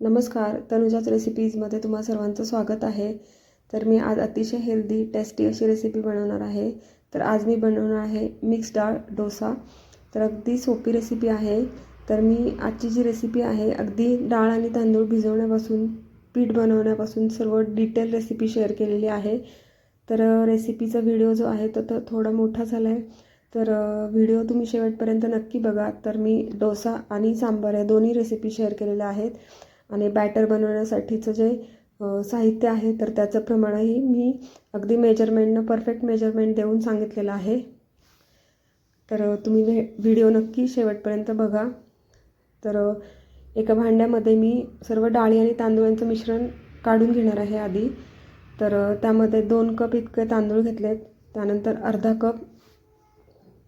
नमस्कार तनुजाच रेसिपीजमध्ये तुम्हा सर्वांचं स्वागत आहे. तर मी आज अतिशय हेल्दी टेस्टी अशी रेसिपी बनवणार आहे. तर आज मी बनवणार आहे मिक्स डाळ डोसा. तर अगदी सोपी रेसिपी आहे. तर मी आजची जी रेसिपी आहे अगदी डाळ आणि तांदूळ भिजवण्यापासून पीठ बनवण्यापासून सर्व डिटेल रेसिपी शेअर केलेली आहे. तर रेसिपीचा व्हिडिओ जो आहे तो तो थोडा मोठा झाला आहे तर व्हिडिओ तुम्ही शेवटपर्यंत नक्की बघा. तर मी डोसा आणि सांबार या दोन्ही रेसिपी शेअर केलेल्या आहेत. आणि बॅटर बनवण्यासाठीचं जे साहित्य आहे तर त्याचं प्रमाणही मी अगदी मेजरमेंटनं परफेक्ट मेजरमेंट देऊन सांगितलेलं आहे. तर तुम्ही व्हे व्हिडिओ नक्की शेवटपर्यंत बघा. तर एका भांड्यामध्ये मी सर्व डाळी आणि तांदूळांचं मिश्रण काढून घेणार आहे आधी. तर त्यामध्ये दोन कप इतके तांदूळ घेतलेत. त्यानंतर अर्धा कप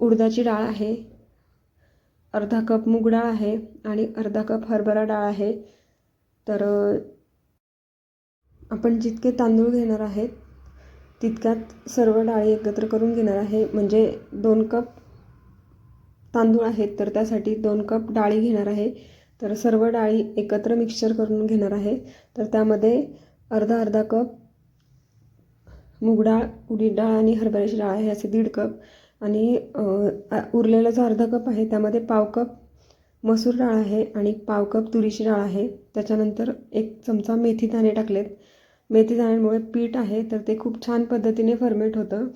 उडदाची डाळ आहे. अर्धा कप मूग डाळ आहे आणि अर्धा कप हरभरा डाळ आहे. तर आपण जितके तांदूळ घेणार आहेत तितक्यात सर्व डाळी एकत्र करून घेणार आहे. म्हणजे दोन कप तांदूळ आहेत तर त्यासाठी दोन कप डाळी घेणार आहे. तर सर्व डाळी एकत्र मिक्सचर करून घेणार आहे. तर त्यामध्ये अर्धा अर्धा कप मूग डाळ उडीद डाळ आणि हरभऱ्याची डाळ आहे असे दीड कप. आणि उरलेला जो अर्धा कप आहे त्यामध्ये पाव कप मसूर डाळ आहे आणि पाव कप तुरीची डाळ आहे. त्याच्यानंतर एक चमचा मेथी दाणे टाकलेत. मेथी दाण्यांमुळे पीठ आहे तर ते खूप छान पद्धतीने फर्मेट होतं.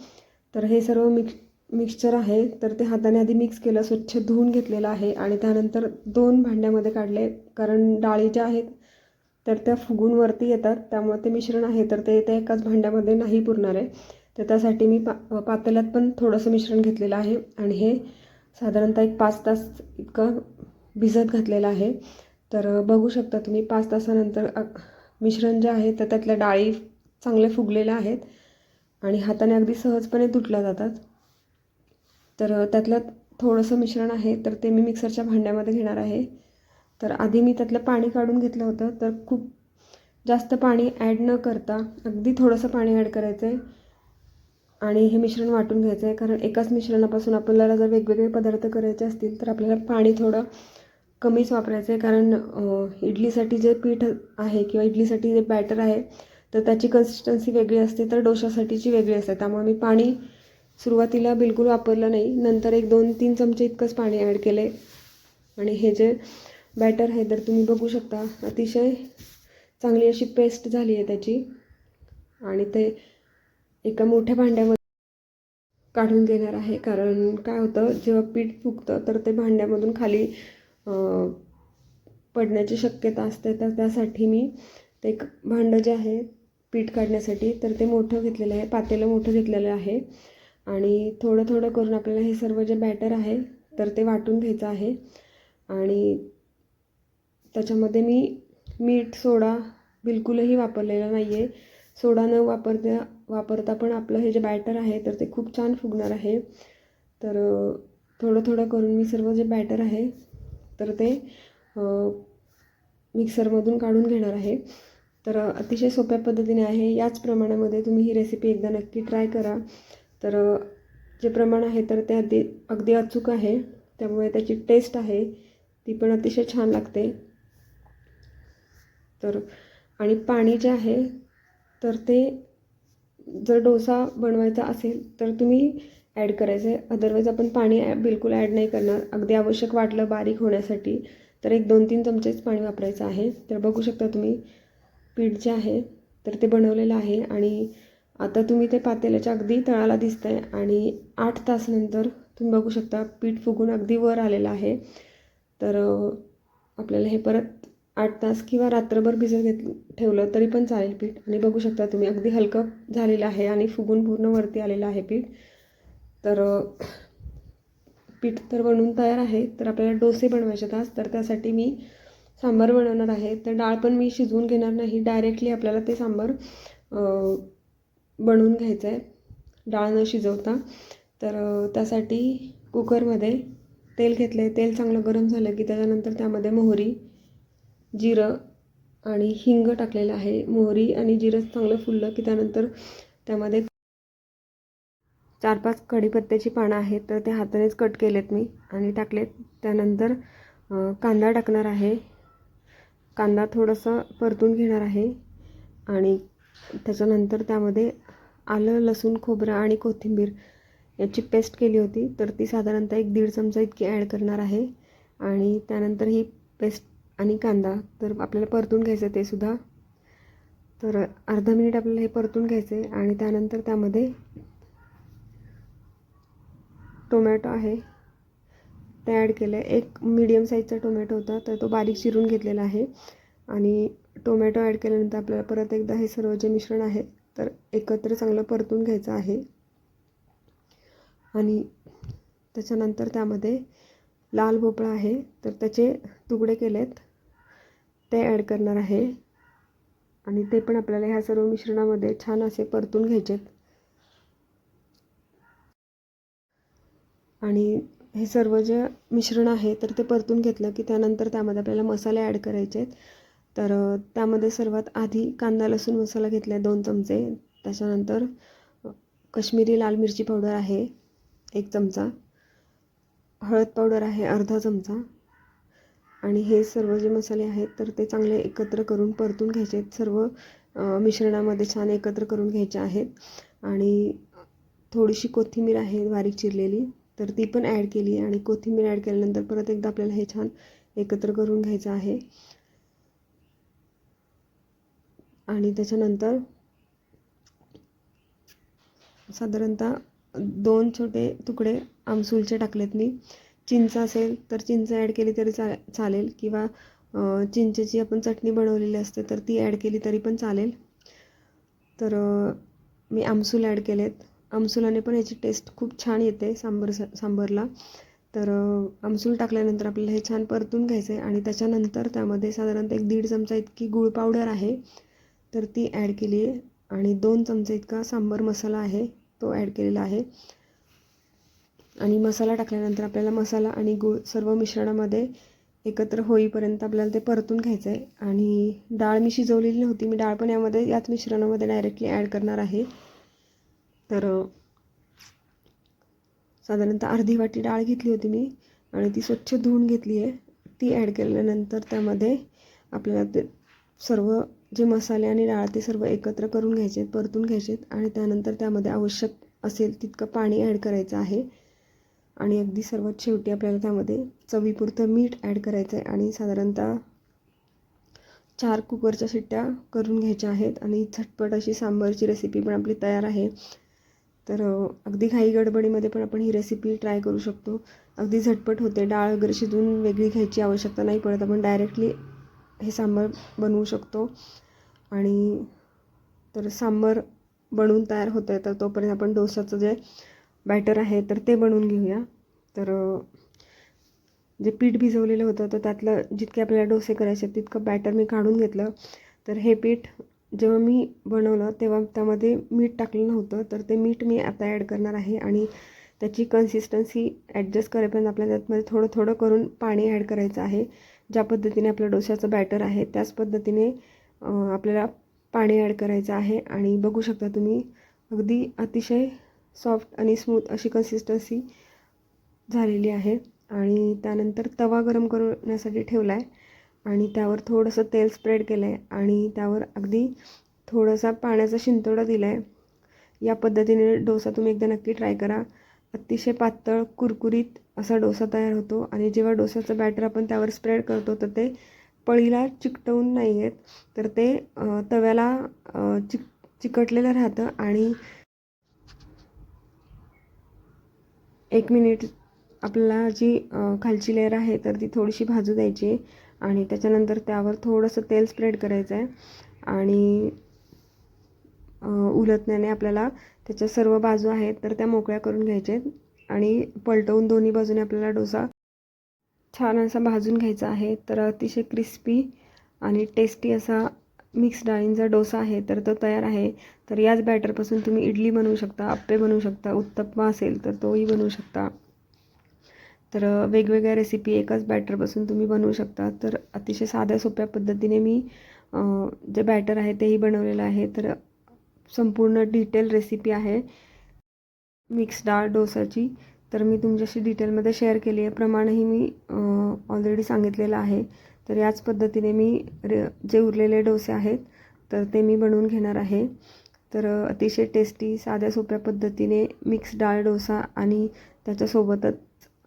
तर हे सर्व मिक्स मिक्सचर आहे तर ते हाताने आधी मिक्स केलं स्वच्छ धुवून घेतलेलं आहे आणि त्यानंतर दोन भांड्यामध्ये काढले. कारण डाळी ज्या आहेत तर त्या फुगून वरती येतात. त्यामुळे ते मिश्रण आहे तर ते त्या एकाच भांड्यामध्ये नाही पुरणार आहे. तर त्यासाठी मी पा पातेल्यात पण थोडंसं मिश्रण घेतलेलं आहे. आणि हे साधारणतः एक पाच तास इतकं भिजत घातलेलं आहे. तर बघू शकता तुम्ही पाच तासानंतर मिश्रण जे आहे तर त्यातल्या डाळी चांगले फुगलेल्या आहेत आणि हाताने अगदी सहजपणे तुटल्या जातात. तर त्यातलं थोडंसं मिश्रण आहे तर ते मी मिक्सरच्या भांड्यामध्ये घेणार आहे. तर आधी मी त्यातलं पाणी काढून घेतलं होतं तर खूप जास्त पाणी ॲड न करता अगदी थोडंसं पाणी ॲड करायचं आहे आणि हे मिश्रण वाटून घ्यायचं आहे कारण एकाच मिश्रणापासून आपल्याला जर वेगवेगळे पदार्थ करायचे असतील तर आपल्याला पाणी थोडं कमीच वापरायचं आहे. कारण इडलीसाठी जे पीठ आहे किंवा इडलीसाठी जे बॅटर आहे तर त्याची कन्सिस्टन्सी वेगळी असते तर डोशासाठीची वेगळी असते. त्यामुळे मी पाणी सुरुवातीला बिलकुल वापरलं नाही. नंतर एक दोन तीन चमचे इतकंच पाणी ॲड केले आणि हे जे बॅटर आहे तर तुम्ही बघू शकता अतिशय चांगली अशी पेस्ट झाली आहे त्याची. आणि ते एका मोठ्या भांड्यामध्ये काढून घेणार आहे. कारण काय होतं जेव्हा पीठ फुगतं तर ते भांड्यामधून खाली पडण्याची शक्यता असते तर त्यासाठी मी ते एक भांडं जे आहे पीठ काढण्यासाठी तर ते मोठं घेतलेलं आहे पातेलं मोठं घेतलेलं आहे. आणि थोडं थोडं करून आपल्याला हे सर्व जे बॅटर आहे तर ते वाटून घ्यायचं आहे. आणि त्याच्यामध्ये मी मीठ सोडा बिलकुलही वापरलेला नाही आहे सोडा न वापरता वापरता पण आपलं हे जे बॅटर आहे तर ते खूप छान फुगणार आहे. तर थोडं थोडं करून मी सर्व जे बॅटर आहे तर ते मिक्सरमधून काढून घेणार आहे. तर अतिशय सोप्या पद्धतीने आहे. याच प्रमाणामध्ये तुम्ही ही रेसिपी एकदा नक्की ट्राय करा. तर जे प्रमाण आहे तर ते अगदी अगदी अचूक आहे. त्यामुळे त्याची टेस्ट आहे. ती पण अतिशय छान लागते. तर आणि पाणी जे आहे तर ते जर डोसा बनवायचा असेल तर तुम्ही ॲड करायचं आहे. अदरवाईज आपण पाणी ॲ बिलकुल ॲड नाही करणार. अगदी आवश्यक वाटलं बारीक होण्यासाठी. तर एक दोन तीन चमचेच पाणी वापरायचं आहे. तर बघू शकता तुम्ही पीठ जे आहे तर ते बनवलेलं आहे. आणि आता तुम्ही ते पातेल्याच्या अगदी तळाला दिसतं आहे आणि आठ तासनंतर तुम्ही बघू शकता पीठ फुगून अगदी वर आलेलं आहे. तर आपल्याला हे परत आठ तास किंवा रात्रभर भिजत घेत ठेवलं तरी पण चालेल पीठ. आणि बघू शकता तुम्ही अगदी हलकं झालेलं आहे आणि फुगून पूर्ण वरती आलेलं आहे पीठ. तर पीठ तर बनवून तयार आहे तर आपल्याला डोसे बनवायचे तास तर त्यासाठी मी सांबार बनवणार आहे. तर डाळ पण मी शिजवून घेणार नाही डायरेक्टली आपल्याला ते सांबार बनवून घ्यायचं आहे डाळ न शिजवता. तर त्यासाठी कुकरमध्ये तेल घेतलं आहे तेल चांगलं गरम झालं की त्याच्यानंतर त्यामध्ये मोहरी जिरं आणि हिंग टाकलेलं आहे. मोहरी आणि जिरं चांगलं फुललं की त्यानंतर त्यामध्ये चार पाच कढीपत्त्याची पानं आहेत तर ते हातानेच कट केलेत मी आणि टाकलेत. त्यानंतर कांदा टाकणार आहे. कांदा थोडंसं परतून घेणार आहे आणि त्याच्यानंतर त्यामध्ये आलं लसूण खोबरं आणि कोथिंबीर याची पेस्ट केली होती तर ती साधारणतः एक दीड चमचा इतकी ॲड करणार आहे. आणि त्यानंतर ही पेस्ट आणि कांदा तर आपल्याला परतून घ्यायचं ते सुद्धा. तर अर्धा मिनिट आपल्याला हे परतून घ्यायचं आहे आणि त्यानंतर त्यामध्ये टोमॅटो आहे. ते ॲड केलं आहे एक मीडियम साईजचा टोमॅटो होता तर तो बारीक चिरून घेतलेला आहे. आणि टोमॅटो ॲड केल्यानंतर आपल्याला परत एकदा हे सर्व जे मिश्रण आहे तर एकत्र चांगलं परतून घ्यायचं आहे. आणि त्याच्यानंतर त्यामध्ये लाल भोपळा आहे तर त्याचे तुकडे केलेत. ते ॲड करणार आहे. आणि ते पण आपल्याला ह्या सर्व मिश्रणामध्ये छान असे परतून घ्यायचेत. आणि हे सर्व जे मिश्रण आहे तर ते परतून घेतलं की त्यानंतर त्यामध्ये आपल्याला मसाले ॲड करायचे आहेत. तर त्यामध्ये सर्वात आधी कांदा लसूण मसाला घेतला आहे दोन चमचे. त्याच्यानंतर कश्मीरी लाल मिरची पावडर आहे एक चमचा. हळद पावडर आहे अर्धा चमचा. आणि हे सर्व जे मसाले आहेत तर ते चांगले एकत्र करून परतून घ्यायचे आहेत. सर्व मिश्रणामध्ये छान एकत्र करून घ्यायचे आहेत. आणि थोडीशी कोथिंबीर आहे बारीक चिरलेली. तर ती पण ॲड केली आणि कोथिंबीर ॲड केल्यानंतर परत एकदा आपल्याला हे छान एकत्र करून घ्यायचं आहे. आणि त्याच्यानंतर साधारणतः दोन छोटे तुकडे आमसूलचे टाकलेत मी. चिंच असेल तर चिंच ॲड केली तरी चा चालेल किंवा चिंचेची आपण चटणी बनवलेली असते तर ती ॲड केली तरी पण चालेल. तर मी आमसूल ॲड केलेत. आमसुलाने पण याची टेस्ट खूप छान येते सांबर सांबरला. तर आमसूल टाकल्यानंतर आपल्याला हे छान परतून घ्यायचं आहे आणि त्याच्यानंतर त्यामध्ये साधारणतः एक दीड चमचा इतकी गूळ पावडर आहे तर ती ॲड केली आहे. आणि दोन चमचे इतका सांबर मसाला आहे तो ॲड केलेला आहे. आणि मसाला टाकल्यानंतर आपल्याला मसाला आणि गूळ सर्व मिश्रणामध्ये एकत्र होईपर्यंत आपल्याला ते परतून घ्यायचं आहे आणि डाळ मी शिजवलेली नव्हती मी डाळ पण यामध्ये याच मिश्रणामध्ये डायरेक्टली ॲड करणार आहे. तर साधारणतः अर्धी वाटी डाळ घेतली होती मी आणि ती स्वच्छ धुवून घेतली आहे. ती ॲड केल्यानंतर त्यामध्ये आपल्याला ते सर्व जे मसाले आणि डाळ ते सर्व एकत्र करून घ्यायचे आहेत परतून घ्यायचे आहेत आणि त्यानंतर त्यामध्ये आवश्यक असेल तितकं पाणी ॲड करायचं आहे. आणि अगदी सर्वात शेवटी आपल्याला त्यामध्ये चवीपुरतं मीठ ॲड करायचं आहे आणि साधारणतः चार कुकरच्या शिट्ट्या करून घ्यायच्या आहेत आणि झटपट अशी सांबारची रेसिपी पण आपली तयार आहे. तर अगदी घाई गडबडीमध्ये पण आपण ही रेसिपी ट्राय करू शकतो. अगदी झटपट होते. डाळ वगैरे शिजून वेगळी घ्यायची आवश्यकता नाही पडत. आपण डायरेक्टली हे सांबार बनवू शकतो. आणि तर सांबार बनवून तयार होतं आहे. तर तोपर्यंत आपण डोसाचं जे बॅटर आहे तर ते बनवून घेऊया. तर जे पीठ भिजवलेलं होतं तर त्यातलं जितके आपल्याला डोसे करायचे आहेत तितकं बॅटर मी काढून घेतलं. तर हे पीठ जेव्हा मी बनवलं तेव्हा त्यामध्ये मीठ टाकलं नव्हतं. तर ते मीठ मी आता ॲड करणार आहे आणि त्याची कन्सिस्टन्सी ॲडजस्ट करेपर्यंत आपल्याला त्यातमध्ये थोडं थोडं करून पाणी ॲड करायचं आहे. ज्या पद्धतीने आपलं डोश्याचं बॅटर आहे त्याच पद्धतीने आपल्याला पाणी ॲड करायचं आहे. आणि बघू शकता तुम्ही अगदी अतिशय सॉफ्ट आणि स्मूथ अशी कन्सिस्टन्सी झालेली आहे. आणि त्यानंतर तवा गरम करण्यासाठी ठेवला आहे आणि त्यावर थोडंसं तेल स्प्रेड केलं आहे आणि त्यावर अगदी थोडासा पाण्याचा शिंतोडा दिला आहे या पद्धतीने डोसा तुम्ही एकदा नक्की ट्राय करा. अतिशय पातळ कुरकुरीत असा डोसा तयार होतो आणि जेव्हा डोसाचं बॅटर आपण त्यावर स्प्रेड करतो तर ते पळीला चिकटवून नाही आहेत तर ते तव्याला चिक चिकटलेलं राहतं आणि एक मिनिट आपल्याला जी खालची लेअर आहे तर ती थोडीशी भाजू द्यायची आहे. आणि त्याच्यानंतर त्यावर थोडंसं तेल स्प्रेड करायचं आहे आणि उलटण्याने आपल्याला त्याच्या सर्व बाजू आहेत तर त्या मोकळ्या करून घ्यायच्या आहेत आणि पलटवून दोन्ही बाजूने आपल्याला डोसा छान असा भाजून घ्यायचा आहे तर अतिशय क्रिस्पी आणि टेस्टी असा मिक्स डाळींचा डोसा आहे तर तो तयार आहे. तर याच बॅटरपासून तुम्ही इडली बनवू शकता अप्पे बनवू शकता उत्तप्पा असेल तर तोही बनवू शकता. तर वेगवेगळ्या रेसिपी एकाच बॅटरपासून तुम्ही बनवू शकता. तर अतिशय साध्या सोप्या पद्धतीने मी जे बॅटर आहे तेही बनवलेलं आहे. तर संपूर्ण डिटेल रेसिपी आहे मिक्स डाळ डोसाची. तर मी तुमच्याशी डिटेलमध्ये शेअर केली आहे. प्रमाणही मी ऑलरेडी सांगितलेलं आहे. तर याच पद्धतीने मी रे जे उरलेले डोसे आहेत तर ते मी बनवून घेणार आहे. तर अतिशय टेस्टी साध्या सोप्या पद्धतीने मिक्स डाळ डोसा आणि त्याच्यासोबतच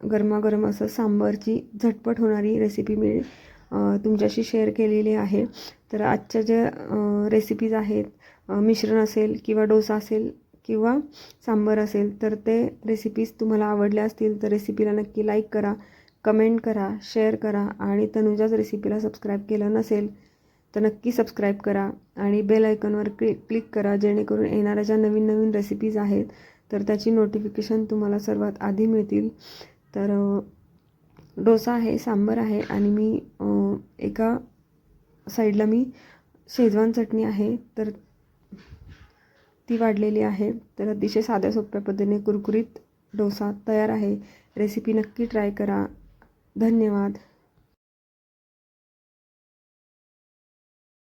गरमागरम असं सांबारची झटपट होणारी रेसिपी मी तुमच्याशी शेअर केलेली आहे. तर आजच्या ज्या रेसिपीज आहेत मिश्रण असेल किंवा डोसा असेल किंवा सांबार असेल तर ते रेसिपीज तुम्हाला आवडल्या असतील तर रेसिपीला नक्की लाईक करा कमेंट करा शेअर करा आणि तनुजाच रेसिपीला सबस्क्राईब केलं नसेल तर नक्की सबस्क्राईब करा आणि बेल आयकॉनवर क्लिक क्लिक करा जेणेकरून येणाऱ्या ज्या नवीन नवीन रेसिपीज आहेत तर त्याची नोटिफिकेशन तुम्हाला सर्वात आधी मिळतील. तर डोसा आहे सांबार आहे आणि मी एका साईडला मी शेजवान चटणी आहे. तर ती वाढलेली आहे. तर अतिशय साध्या सोप्या पद्धतीने कुरकुरीत डोसा तयार आहे. रेसिपी नक्की ट्राय करा. धन्यवाद.